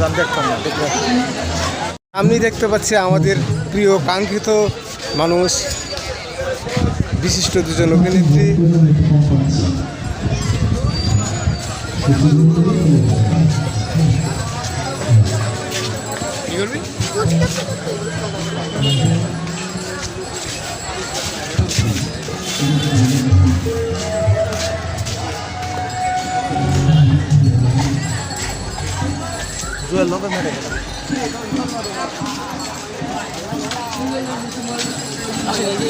গান দেখতাম না আমি দেখতে পাচ্ছি আমাদের প্রিয় কাঙ্ক্ষিত মানুষ, বিশিষ্ট দুজন অভিনেত্রী। কি করবি? জুয়েল লোকে মেরে গেল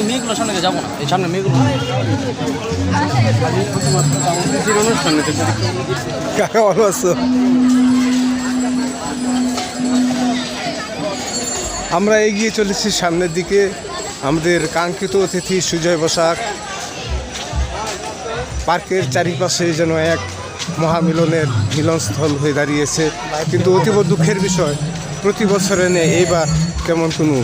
মেয়েগুলোর সামনে যাব না? এই সামনে মেয়েগুলো কাকা ভালো আছো আমরা এগিয়ে চলেছি সামনের দিকে। আমাদের কাঙ্ক্ষিত অতিথি সুজয় বসাক। পার্কের চারিপাশে যেন এক মহামিলনের মিলনস্থল হয়ে দাঁড়িয়েছে। কিন্তু অতীব দুঃখের বিষয়, প্রতি বছরে নেই এইবার তেমন কোনো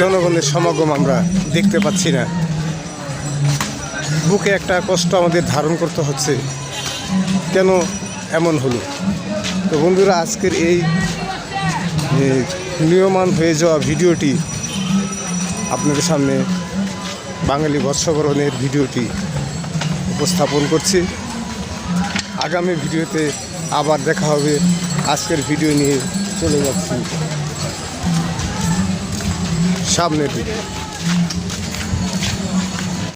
জনগণের সমাগম আমরা দেখতে পাচ্ছি না। বুকে একটা কষ্ট আমাদের ধারণ করতে হচ্ছে, কেন এমন হলো? তো বন্ধুরা, আজকের এই নিয়মান হয়ে যাওয়া ভিডিওটি আপনাদের সামনে বাঙালি বর্ষবরণের ভিডিওটি উপস্থাপন করছি। আগামী ভিডিওতে আবার দেখা হবে। আজকের ভিডিও নিয়ে চলে যাচ্ছি। সামনের দিকে।